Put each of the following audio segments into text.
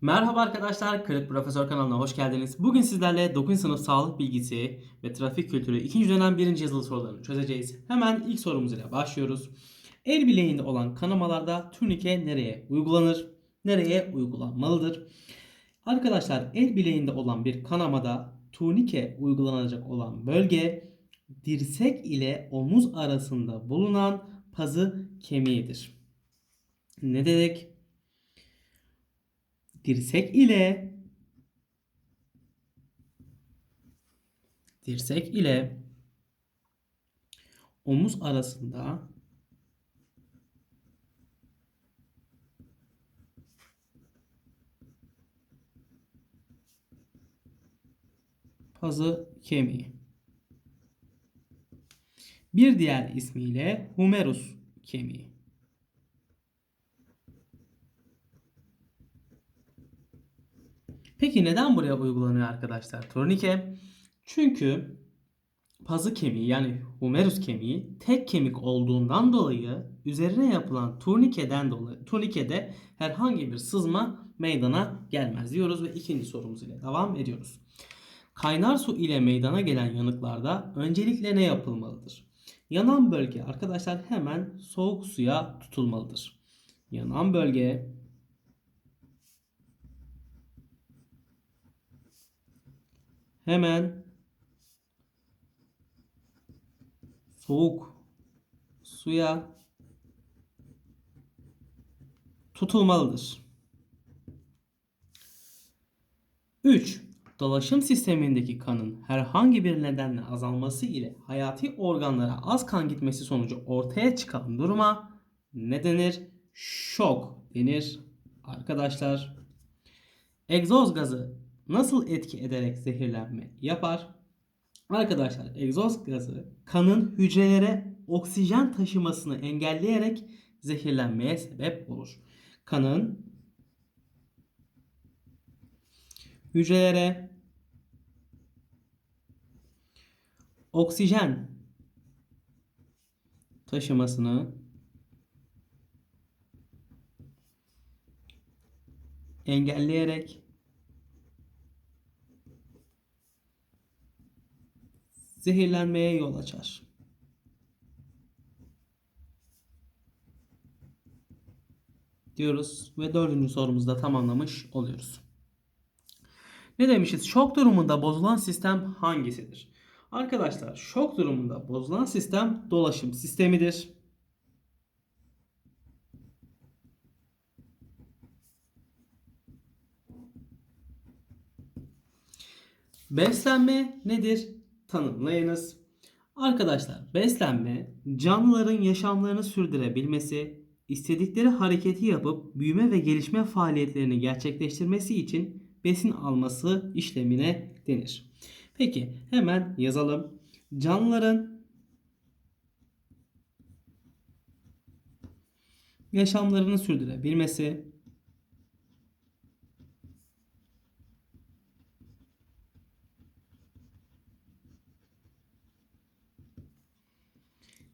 Merhaba arkadaşlar, Kırık Profesör kanalına hoş geldiniz. Bugün sizlerle 9. sınıf sağlık bilgisi ve trafik kültürü 2. dönem 1. yazılı sorularını çözeceğiz. Hemen ilk sorumuz ile başlıyoruz. El bileğinde olan kanamalarda turnike nereye uygulanır? Nereye uygulanmalıdır? Arkadaşlar el bileğinde olan bir kanamada turnike uygulanacak olan bölge dirsek ile omuz arasında bulunan pazı kemiğidir. Ne dedik? Dirsek ile dirsek ile omuz arasında pazı kemiği. Bir diğer ismiyle humerus kemiği. Peki neden buraya uygulanıyor arkadaşlar turnike? Çünkü pazı kemiği yani humerus kemiği tek kemik olduğundan dolayı üzerine yapılan turnikeden dolayı turnikede herhangi bir sızma meydana gelmez diyoruz ve ikinci sorumuz ile devam ediyoruz. Kaynar su ile meydana gelen yanıklarda öncelikle ne yapılmalıdır? Yanan bölge arkadaşlar hemen soğuk suya tutulmalıdır. Yanan bölge hemen soğuk suya tutulmalıdır. 3. Dolaşım sistemindeki kanın herhangi bir nedenle azalması ile hayati organlara az kan gitmesi sonucu ortaya çıkan duruma ne denir? Şok denir arkadaşlar. Egzoz gazı nasıl etki ederek zehirlenme yapar? Arkadaşlar egzoz gazı kanın hücrelere oksijen taşımasını engelleyerek zehirlenmeye sebep olur. Kanın hücrelere oksijen taşımasını engelleyerek zehirlenmeye yol açar. diyoruz ve dördüncü sorumuzu da tamamlamış oluyoruz. Ne demişiz? Şok durumunda bozulan sistem hangisidir? Arkadaşlar şok durumunda bozulan sistem dolaşım sistemidir. Beslenme nedir? Tanımlayınız. Arkadaşlar beslenme canlıların yaşamlarını sürdürebilmesi, istedikleri hareketi yapıp büyüme ve gelişme faaliyetlerini gerçekleştirmesi için besin alması işlemine denir. Peki hemen yazalım. Canlıların yaşamlarını sürdürebilmesi,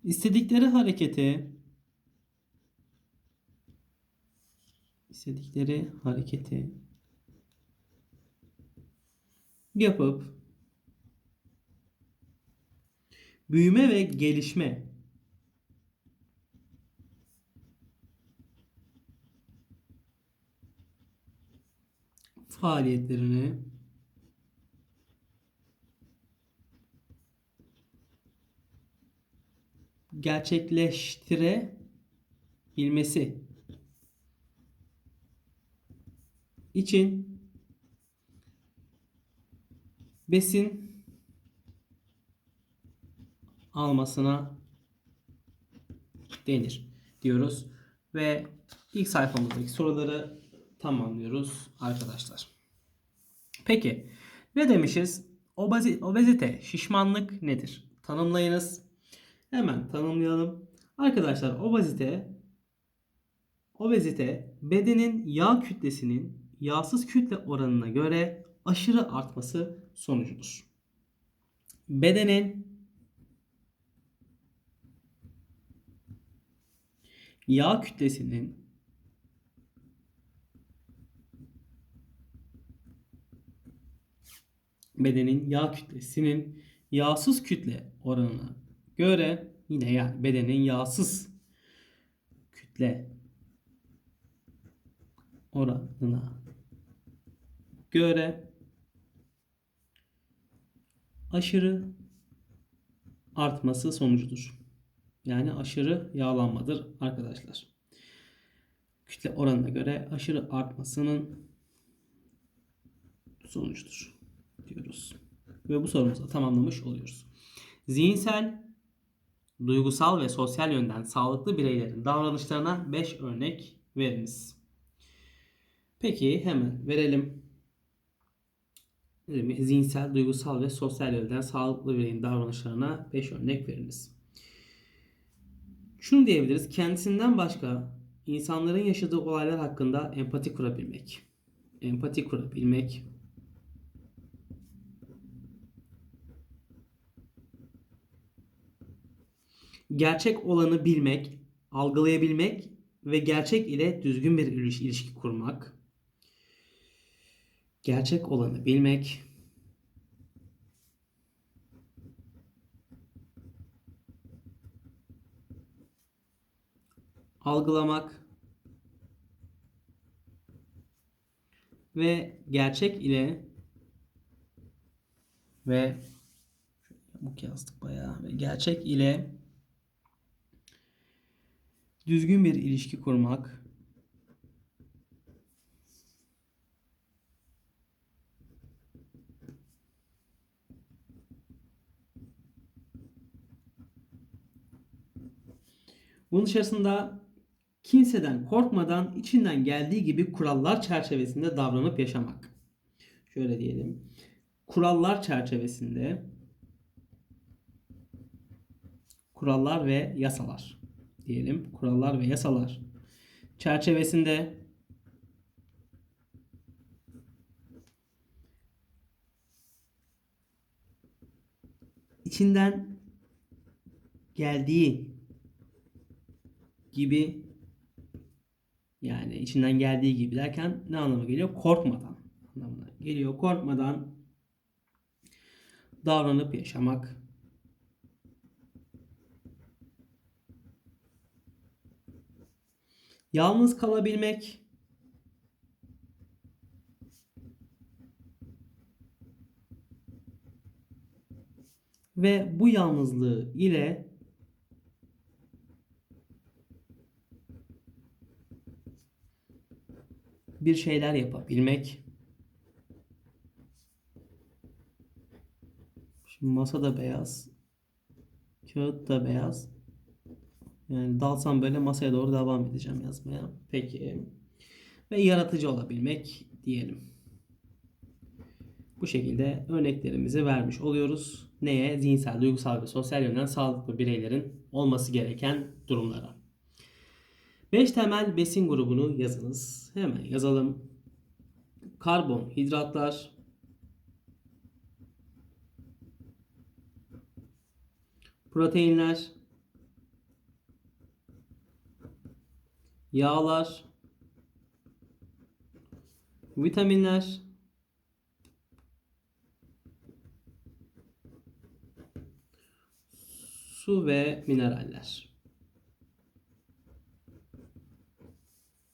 istedikleri hareketi istedikleri hareketi yapıp büyüme ve gelişme faaliyetlerini gerçekleştirebilmesi için besin almasına denir diyoruz ve ilk sayfamızdaki soruları tamamlıyoruz arkadaşlar. Peki ne demişiz? Obazi, obezite, şişmanlık nedir? Tanımlayınız. Hemen tanımlayalım. Arkadaşlar obezite obezite bedenin yağ kütlesinin yağsız kütle oranına göre aşırı artması sonucudur. Bedenin yağ kütlesinin bedenin yağ kütlesinin yağsız kütle oranına göre yine yani bedenin yağsız kütle oranına göre aşırı artması sonucudur. Yani aşırı yağlanmadır arkadaşlar. Kütle oranına göre aşırı artmasının sonucudur diyoruz. Ve bu sorumuzu tamamlamış oluyoruz. Zihinsel, duygusal ve sosyal yönden sağlıklı bireylerin davranışlarına 5 örnek veriniz. Peki hemen verelim. Zihinsel, duygusal ve sosyal yönden sağlıklı bireyin davranışlarına 5 örnek veriniz. Şunu diyebiliriz. Kendisinden başka insanların yaşadığı olaylar hakkında empati kurabilmek. Empati kurabilmek. Gerçek olanı bilmek, algılayabilmek ve gerçek ile düzgün bir iliş- ilişki kurmak. Gerçek olanı bilmek. Algılamak ve gerçek ile ve yamuk yazdık bayağı ve gerçek ile düzgün bir ilişki kurmak Bunun içerisinde kimseden korkmadan içinden geldiği gibi kurallar çerçevesinde davranıp yaşamak. Şöyle diyelim. Kurallar çerçevesinde kurallar ve yasalar diyelim. Kurallar ve yasalar çerçevesinde içinden geldiği gibi yani içinden geldiği gibi derken ne anlama geliyor? Korkmadan anlamına geliyor. Korkmadan davranıp yaşamak. Yalnız kalabilmek. Ve bu yalnızlığı ile bir şeyler yapabilmek. Şimdi masa da beyaz. Kağıt da beyaz. Yani dalsam böyle masaya doğru devam edeceğim yazmaya. Peki. Ve yaratıcı olabilmek diyelim. Bu şekilde örneklerimizi vermiş oluyoruz. Neye? Zihinsel, duygusal ve sosyal yönden sağlıklı bireylerin olması gereken durumlara. 5 temel besin grubunu yazınız. Hemen yazalım. Karbonhidratlar, proteinler, yağlar, vitaminler, su ve mineraller.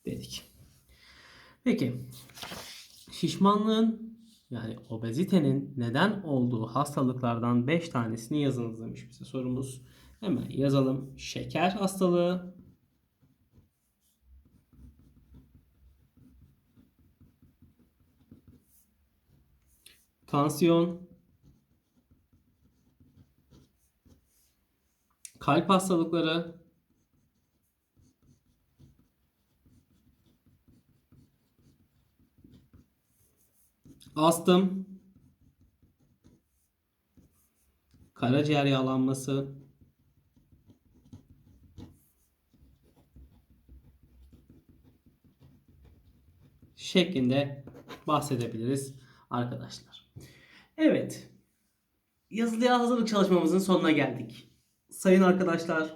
dedik. Peki şişmanlığın yani obezitenin neden olduğu hastalıklardan 5 tanesini yazınız demiş bize sorumuz. Hemen yazalım. Şeker hastalığı, tansiyon, kalp hastalıkları, astım, karaciğer yağlanması, şeklinde bahsedebiliriz arkadaşlar. Evet. Yazılıya hazırlık çalışmamızın sonuna geldik. Sayın arkadaşlar,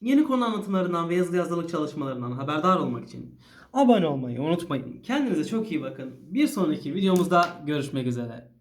yeni konu anlatımlarından ve yazılı hazırlık çalışmalarından haberdar olmak için abone olmayı unutmayın. Kendinize çok iyi bakın. Bir sonraki videomuzda görüşmek üzere.